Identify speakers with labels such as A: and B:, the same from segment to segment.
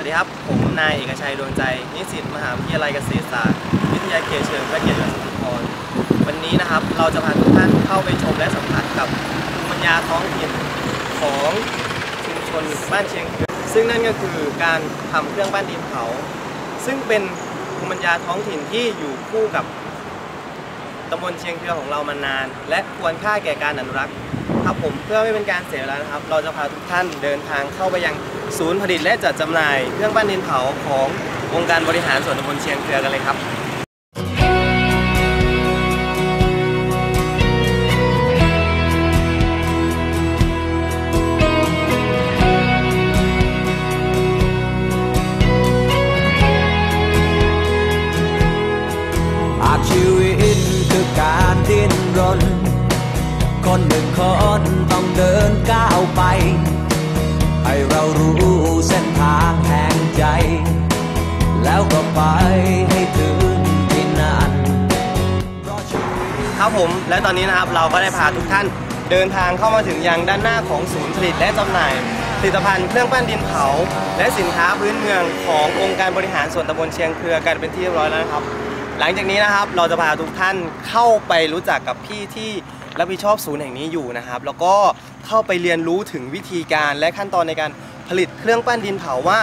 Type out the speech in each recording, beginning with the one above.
A: วัสดีครับ ผมนายเอกชัยดวงใจ นิสิตมหาวิทยาลัยเกษตรศาสตร์ วิทยาเขตเฉลิมพระเกียรติยศสุพรวันนี้นะครับเราจะพาทุกท่านเข้าไปชมและสัมผัสกับภูมิปัญญาท้องถิ่นของชุมชนบ้านเชียงคืนซึ่งนั่นก็คือการทำเครื่องปั้นดินเผา ซึ่งเป็นภูมิปัญญาท้องถิ่นที่อยู่คู่กับตำบลเชียงเคือของเรามานาน และควรค่าแก่การอนุรักษ์ครับผมเพื่อไม่เป็นการเสียเวลานะครับ เราจะพาทุกท่านเดินทางเข้าไปยัง ศูนย์ผลิตและจัดจำหน่าย เครื่องปั้นดินเผาขององค์การบริหารส่วนตำบลเชียงเคือกันเลยครับ
B: อาชีวิตคือการดิ้นรน คนหนึ่งคนต้องเดินก้าวไป ให้เรารู้เส้นทางแห่งใจ แล้วก็ไปให้ถึงที่นั่น
A: ครับผมและตอนนี้นะครับเราก็ได้พาทุกท่านเดินทางเข้ามาถึงยังด้านหน้าของศูนย์ผลิตและจำหน่ายผลิตภัณฑ์เครื่องปั้นดินเผา และสินค้าพื้นเมืองขององค์การบริหารส่วนตำบลเชียงเครือกันเป็นที่เรียบร้อยแล้วนะครับ หลังจากนี้นะครับเราจะพาทุกท่านเข้าไปรู้จักกับพี่ที่ รับผิดชอบศูนย์แห่งนี้อยู่นะครับ แล้วก็เข้าไปเรียนรู้ถึงวิธีการและขั้นตอนในการผลิตเครื่องปั้นดินเผาว่า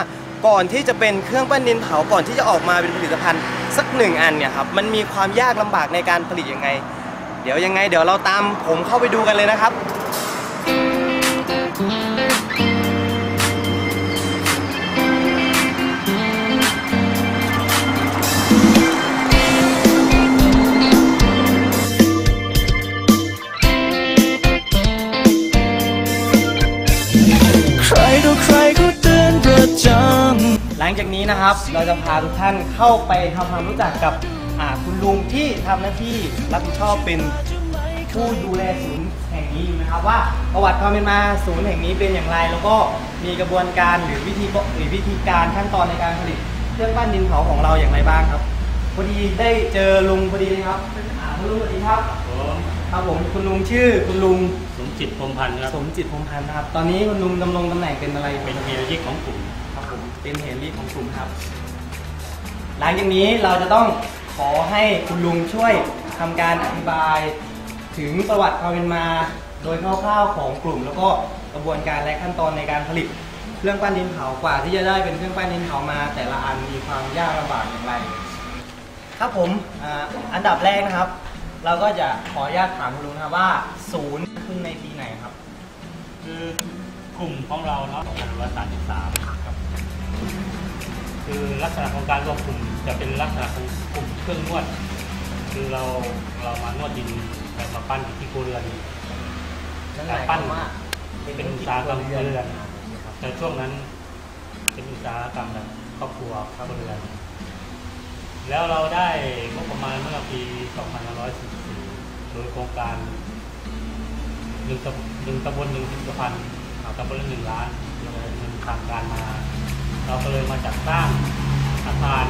A: ก่อนที่จะเป็นเครื่องปั้นดินเผาก่อนที่จะออกมาเป็นผลิตภัณฑ์สักหนึ่งอันเนี่ยครับมันมีความยากลำบากในการผลิตยังไง เดี๋ยวยังไง เดี๋ยวเราตามผมเข้าไปดูกันเลยนะครับ
B: ตือนประจ
A: หลังจากนี้นะครับเราจะพาทุกท่านเข้าไปทำความรู้จักกับอ่าคุณลุงที่ทำหน้าที่รับผิดชอบเป็นผู้ดูแลศูนย์แห่งนี้อยู่นะครับว่าประวัติความเป็นมาศูนย์แห่งนี้เป็นอย่างไร แล้วก็มีกระบวนการหรือวิธีหรือวิธีการขั้นตอนในการผลิตเครื่องปั้นดินเผาของเราอย่างไรบ้างครับพอดีได้เจอลุงพอดีเลยครับอ่าคุณลุงสวัสดีครับ
C: ผม
A: ครับผมคุณลุงชื่อคุณลุง
C: สมจิตพรหมพันธ์ครับ
A: สมจิตพรหมพันธ์นะครับตอนนี้คุณลุงดำรงตำแหน่งเป็นอะไร
C: เป็นเฮียยิกของกลุ่ม
A: ครับผม เป็นเหตุรีของกลุ่มครับ หลังจากนี้เราจะต้องขอให้คุณลุงช่วยทำการอธิบาย ถึงประวัติความเป็นมา โดยคร่าวๆของกลุ่ม แล้วก็กระบวนการและขั้นตอนในการผลิต เครื่องปั้นดินเผากว่าที่จะได้เป็นเครื่องปั้นดินเผามา แต่ละอันมีความยากลำบากอย่างไร ครับผมอ่าอันดับแรกนะครับ เราก็จะขออนุญาตถามคุณลุงนะครับว่าศูนย์ขึ้นในปีไหนครับ
C: คือกลุ่มของเราเนาะ2533 ครับคือลักษณะของการรวมกลุ่มจะเป็นลักษณะของกลุ่มเครื่องนวด คือเราเรามานวดดินแบบมาปั้นที่ครัวเรือน
A: นั่นหมายความว่า
C: เป็นอุตสาหกรรมครัวเรือนแต่ช่วงนั้นเป็นอุตสาหกรรมแบบครอบครัวครัวเรือน แล้วเราได้งบประมาณเมื่อปี 2544 โดยโครงการหนึ่งตำหนึ่งตำบลหนึ่งผลิตภัณฑ์อ่าตำบลละหนึ่งล้านเราได้เงินทางการมา เราก็เลยมาจัดสร้างอาคาร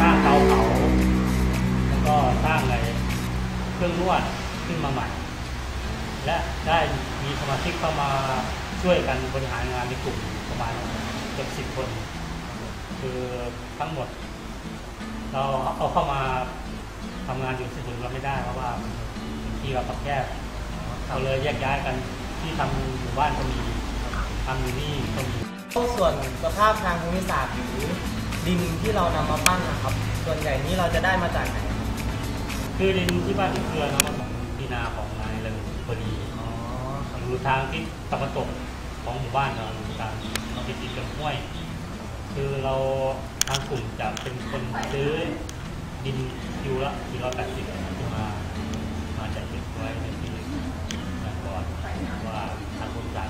C: สร้างเตาเผาแล้วก็สร้างอะไรเครื่องนวดขึ้นมาใหม่ และได้มีสมาชิกเข้ามาช่วยกันบริหารงานในกลุ่มประมาณเกือบสิบคน คือทั้งหมด เราเอาเข้ามาทำงานอยู่ที่ศูนเราไม่ได้เพราะว่าที่เราต้องแยกเราเลยแยกย้ายกันที่ทำหมู่บ้านก็มีทำอยู่นี่ก็มี
A: ส่วนสภาพทางภูมิศาสตร์หรือดินที่เรานำมาปั้นนะครับ ส่วนใหญ่นี้เราจะได้มาจากไหนครับ
C: คือดินที่บ้านที่เกลือนะมันของพีนาของนายเริงพอดี
A: อ๋อ
C: อยู่ทางที่ตะวันตกของหมู่บ้านเราอยู่ทางเราไปติดกับห้วย คือเราทางกลุ่มจะเป็นคนซื้อดินอยู่ละสี่ร้อยแปดสิบขึ้นมา มาจัดเก็บไว้ในที่นั่นก่อนว่าทางกลุ่มจ่าย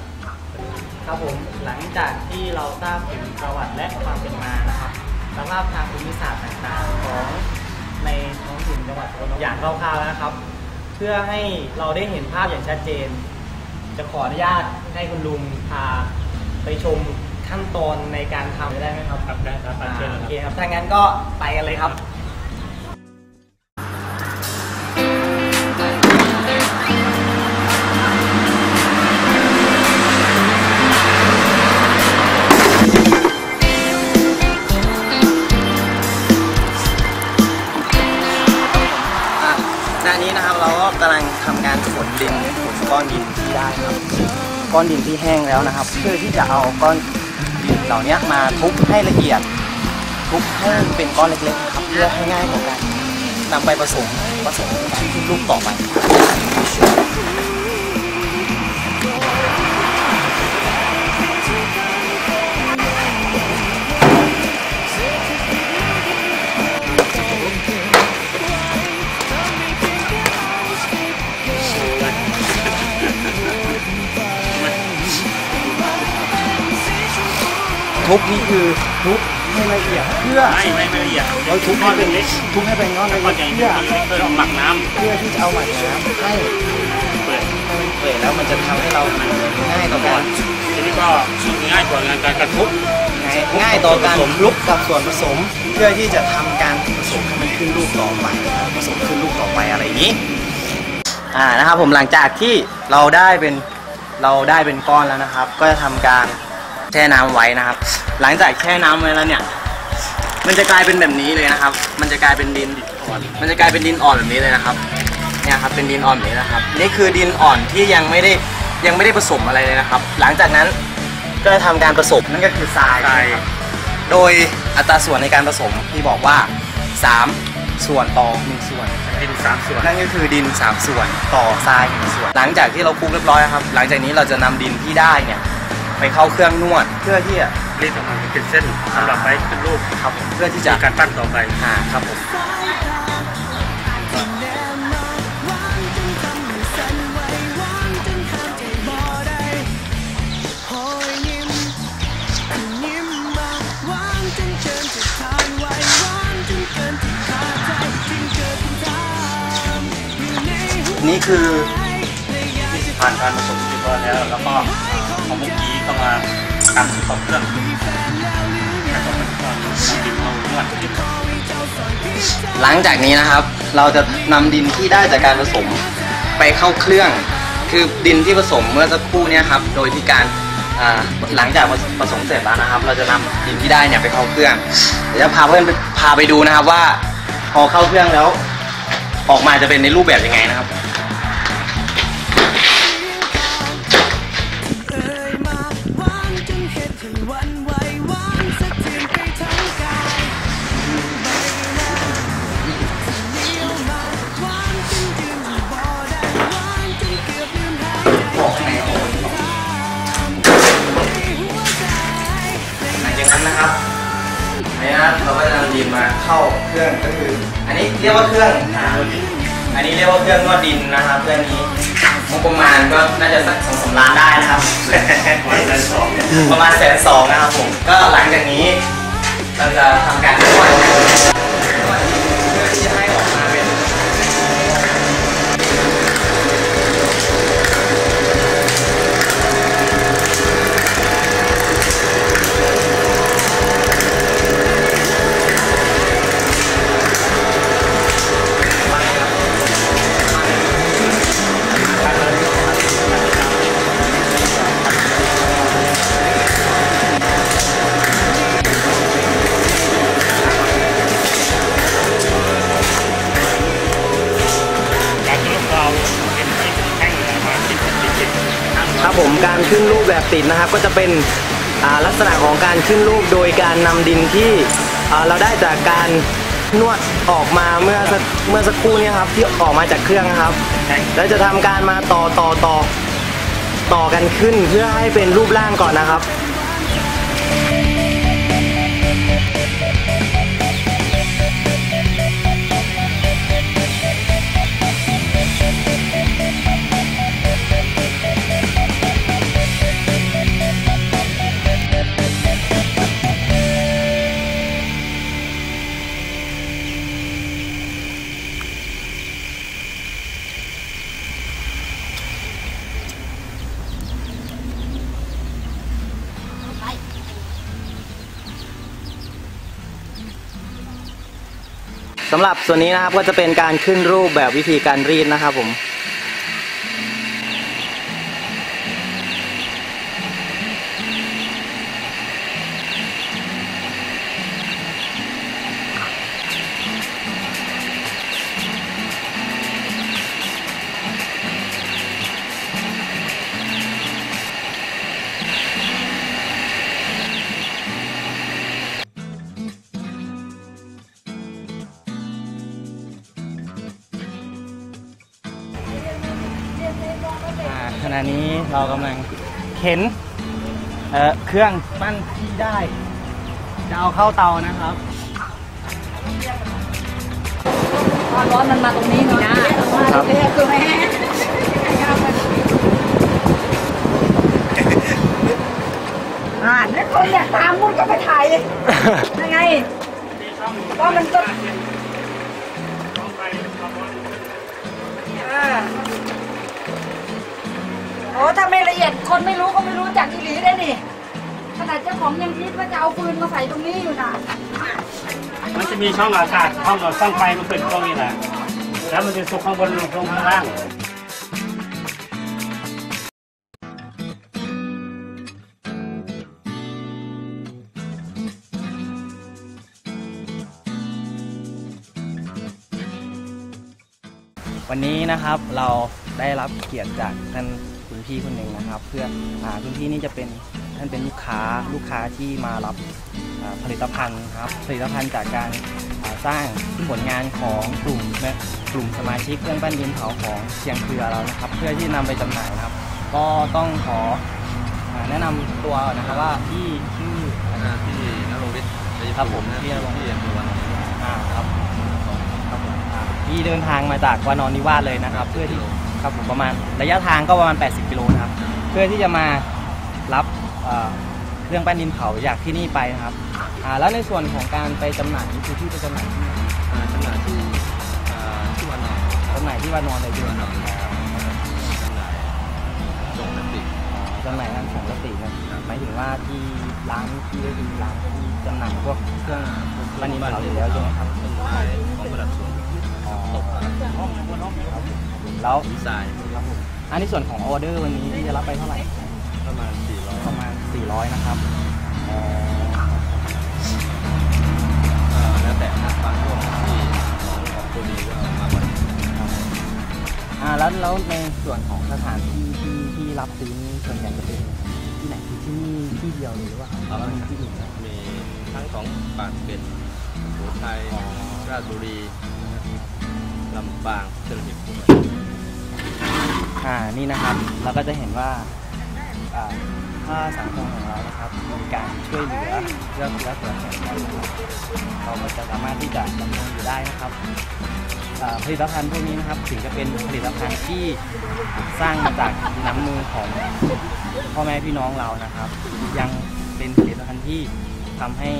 A: ครับผมหลังจากที่เราทราบถึงประวัติและความเป็นมานะครับสภาพทางภูมิศาสตร์ต่างๆ ของในท้องถิ่นจังหวัดอุบลอย่างคร่าวๆแล้วนะครับ เพื่อให้เราได้เห็นภาพอย่างชัดเจน จะขออนุญาตให้คุณลุงพาไปชมขั้นตอนในการทำได้ไหมครับ
C: ครับได้ครับ
A: อ่า
C: เชิญ
A: โอ
C: นะ
A: เค
C: ค
A: ครับรับถ้างั้นก็ไปกันเลยครับ ก้อนดินที่แห้งแล้วนะครับ เพื่อที่จะเอาก้อนดินเหล่านี้มาทุบให้ละเอียด ทุบให้เป็นก้อนเล็กๆครับเพื่อให้ง่ายต่อการนำไปผสมผสมขึ้นรูกต่อไป ทุบนี่คือทุบให้ละเอียดเพื่อ
C: ไม่ไม่ไม่ละเอียด
A: เราทุบให้เป็นทุบให้เป็นก้อน
C: ก้
A: เล็
C: อน
A: ก
C: ใหญ่
A: ๆ
C: เพื่
A: เพื่อ
C: อหมักน้
A: เพื่อที่จะเอาหมักน้ำให้ำ
C: เปิด
A: ให้มันเปื่อยแล้วมันจะทำให้เราง่ายต่อการ
C: ทีนี้ก็ง่ายกว่างานการกระทุบ
A: ง่ายง่ายต่อการคลุกกับส่วนผสม เพื่อที่จะทำการผสมให้มันขึ้นรูปต่อไปนะครับผสมขึ้นรูปต่อไปอะไรอย่างนี้อ่านะครับผมหลังจากที่เราได้เป็นเราได้เป็นก้อนแล้วนะครับ ก็จะทำการ แช่น้ำไว้นะครับ หลังจากแช่น้ำไว้แล้วเนี่ย มันจะกลายเป็นแบบนี้เลยนะครับ มันจะกลายเป็นดินอ่อน มันจะกลายเป็นดินอ่อนแบบนี้เลยนะครับ เนี่ยครับเป็นดินอ่อนแบบนี้นะครับ นี่คือดินอ่อนที่ยังไม่ได้ยังไม่ได้ผสมอะไรเลยนะครับ หลังจากนั้นก็จะทำการผสมนั่นก็คือทราย
C: ทราย
A: โดยอัตราส่วนในการผสมที่บอกว่า 3 ส่วนต่อ1ส่วน
C: ดินสามส่วน
A: นั่นก็คือดิน 3 ส่วนต่อทราย1ส่วน หลังจากที่เราคลุกเรียบร้อยครับ หลังจากนี้เราจะนำดินที่ได้เนี่ย ไปเข้าเครื่องนวด เพื่อที่จะ
C: รีดออกมาเป็นเส้นสำหรับไว้ขึ้นรูป
A: ครับผมเพื่อที่จะ
C: จากการปั้นต่อไป
A: อ่าครับผมนี่คือ
C: ผ่านการผสมเรียบร้อยแล้วแล้วก็ เอามื่อกี้ก็มาตั้งต่อเครื่องแล้วก็มันก็นำดินเอานวดดิน
A: หลังจากนี้นะครับ เราจะนำดินที่ได้จากการผสมไปเข้าเครื่อง คือดินที่ผสมเมื่อสักครู่เนี้ครับ โดยที่การอ่าหลังจากผสมเสร็จแล้วนะครับ เราจะนำดินที่ได้เนี่ยไปเข้าเครื่อง เดี๋ยวจะพาเพื่อนไปพาไปดูนะครับว่าพอเข้าเครื่องแล้ว ออกมาจะเป็นในรูปแบบยังไงนะครับ เข้าเครื่องก็คือ อันนี้เรียกว่าเครื่องอ่าอันนี้เรียกว่าเครื่องนวดดินนะครับเครื่องนี้งบประมาณก็น่าจะสักสองสามล้านได้นะครับ
C: วันละสอง
A: ประมาณแสนสองนะครับผมก็หลังจากนี้เราจะทำการนวดนวด ติดนะครับ ก็จะเป็นลักษณะของการขึ้นรูปโดยการนำดินที่เราได้จากการนวดออกมาเมื่อเมื่อสักครู่นี้ครับที่ออกมาจากเครื่องนะครับ
C: แท่ง
A: แล้วจะทำการมาต่อต่อต่อต่อกันขึ้นเพื่อให้เป็นรูปร่างก่อนนะครับ สำหรับส่วนนี้นะครับก็จะเป็นการขึ้นรูปแบบวิธีการรีดนะครับผม เรากำลังเข็นเอ่อเครื่องปั้นที่ได้ จะเอาเข้าเตานะครับ
D: ความร้อนมันมาตรงนี้เนาะ
A: ครับ
D: เรียกคือแม่อ่านี่คนอยากตามมุดก็ไปถ่ายเลยยังไงว่ามันก็อ่าโอ้ถ้าไม่ละเอียดคนไม่รู้ก็ไม่รู้จักอีหลีได้นี่ขนาดเจ้าของยังคิดว่าจะเอาปืนมาใส่ตรงนี้อยู่นะ
C: มันจะมีช่องอากาศช่องช่องไฟมันเป็นตรงนี้แหละแล้วมันจะสุกข้างบนลงข้างล่าง
A: วันนี้นะครับเราได้รับเกียรติจากท่านคุณ พี่คนหนึ่งนะครับ เพื่ออาคุณพี่นี่จะเป็นท่านเป็นลูกค้าลูกค้าที่มารับอ่าผลิตภัณฑ์ครับผลิตภัณฑ์จากการอ่าสร้างผลงานของกลุ่มนะกลุ่มสมาชิกเครื่องปั้นดินเผาของเชียงเครือเรานะครับ เพื่อที่นำไปจำหน่ายนะครับ ก็ต้องขออ่าแนะนำตัวนะครับว่าพี่ชื่อ
E: ที่นรงฤทธิ์
A: ครับผม
E: ที่
A: ที่นรงฤทธิ์
E: ที่อำเภอวันนี้
A: อ่าครับครับผมอ่าพี่เดินทางมาจากวานอนนิวาสเลยนะครับ เพื่อที่ ครับผมประมาณระยะทางก็ประมาณ 80 กิโลนะครับ เพื่อที่จะมารับเอ่อเครื่องปั้นดินเผาจากที่นี่ไปนะครับอ่าแล้วในส่วนของการไปจำหน่ายนี่คือที่ไปจำหน่ายที่ไหน
E: อ่าจำหน่ายที่อ่าที่วันนอน
A: จำหน่ายที่วานอนเลยที่วานอน
E: จำหน่ายส่งพลาสติก
A: จำหน่ายทางของรตินะหมายถึงว่าที่ร้านที่ได้คือร้านที่จำหน่ายพวกเครื่องปั้นดินเผาอยู่แล้วใช่ไหมครับ
E: ต้นไม้ของประดับสวน
A: อ๋อ
E: ตกครับ
A: แล้ว
E: ดีไซน์
A: ครับผมอันในส่วนของออเดอร์วันนี้ที่จะรับไปเท่าไหร่
E: ประมาณ400
A: ประมาณ 400 นะครับอ๋อ
E: อ่าแล้วแต่นะบางช่วงที่ของของตัวดีก็มากกว่านี้
A: ครับอ่าแล้วแล้วในส่วนของสถานที่ที่ที่รับซื้อนี่ส่วนใหญ่จะเป็นที่ไหนคือที่นี่ที่เดียวเลยหรือว่าหรือว่ามีที่อื่นไหม
E: มีทั้งของปากเป็ดสุโขทัย
A: อ๋อ
E: ราชบุรีลำปางเชียงราย
A: อ่านี่นะครับเราก็จะเห็นว่าถ้าสังคมของเรานะครับมีการช่วยเหลือเรื่องเชื้อเสือแห่งกันนะครับเราก็จะสามารถที่จะดำเนินอยู่ได้นะครับผลิตภัณฑ์พวกนี้นะครับถึงจะเป็นผลิตภัณฑ์ที่สร้างมาจากน้ำมือของพ่อแม่พี่น้องเรานะครับ ยังเป็นผลิตภัณฑ์ที่ทำให้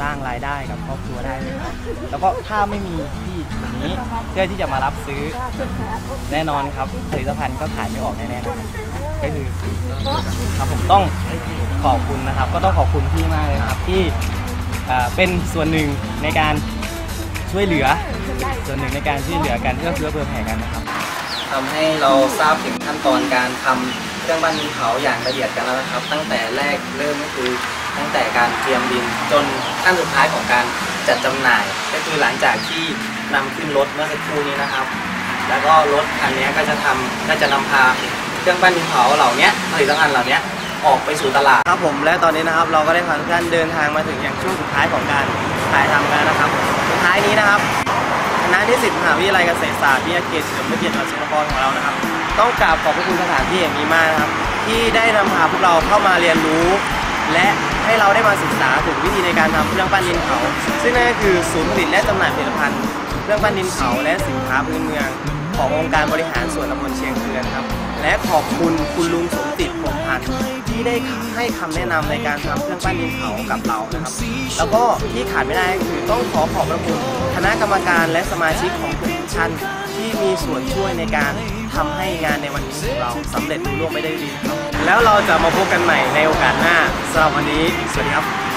A: สร้างรายได้กับครอบครัวได้เลยครับแล้วก็ถ้าไม่มีพี่แบบนี้เพื่อที่จะมารับซื้อแน่นอนครับผลิตภัณฑ์ก็ขายไม่ออกแน่ๆครับก็คือครับผมต้องขอบคุณนะครับ ก็ต้องขอบคุณพี่มากเลยครับที่เป็นส่วนหนึ่งในการช่วยเหลือ ส่วนหนึ่งในการช่วยเหลือกันเพื่อเพื่อเพื่อแผ่กันนะครับทำให้เราทราบถึงขั้นตอนการทำเครื่องปั้นดินเผาอย่างละเอียดกันแล้วนะครับ ตั้งแต่แรกเริ่มก็คือ ตั้งแต่การเตรียมดินจนขั้นสุดท้ายของการจัดจำหน่าย ก็คือหลังจากที่นำขึ้นรถเมื่อสักครู่นี้นะครับ แล้วก็รถคันนี้ก็จะทำก็จะนำพาเครื่องปั้นดินเผาเหล่านี้ผลิตภัณฑ์เหล่านี้ออกไปสู่ตลาดครับผมและตอนนี้นะครับ เราก็ได้พาทุกท่านเดินทางมาถึงอย่างช่วงสุดท้ายของการถ่ายทำกันแล้วนะครับสุดท้ายนี้นะครับคณะนิสิตมหาวิทยาลัยเกษตรศาสตร์วิทยาเขตเฉลิมพระเกียรติจังหวัดสกลนครของเรานะครับ ต้องกราบขอบพระคุณสถานที่อย่างนี้มากนะครับ ที่ได้นำพาพวกเราเข้ามาเรียนรู้ และให้เราได้มาศึกษาถึงวิธีในการทำเครื่องปั้นดินเผา ซึ่งนั่นก็คือศูนย์ผลิตและจำหน่ายผลิตภัณฑ์เครื่องปั้นดินเผาและสินค้าพื้นเมือง ขององค์การบริหารส่วนตำบลเชียงเคือนครับ และขอบคุณคุณลุงสมจิตพงพันธ์ที่ได้ให้คำแนะนำในการทำเครื่องปั้นดินเผากับเรานะครับ แล้วก็ที่ขาดไม่ได้ก็คือต้องขอขอบพระคุณคณะกรรมการและสมาชิกของทุกท่านที่มีส่วนช่วยในการทำให้งานในวันนี้ของเราสำเร็จรุ่งเรืองไปได้ดีครับ แล้วเราจะมาพบกันใหม่ในโอกาสหน้าสำหรับวันนี้ สวัสดีครับ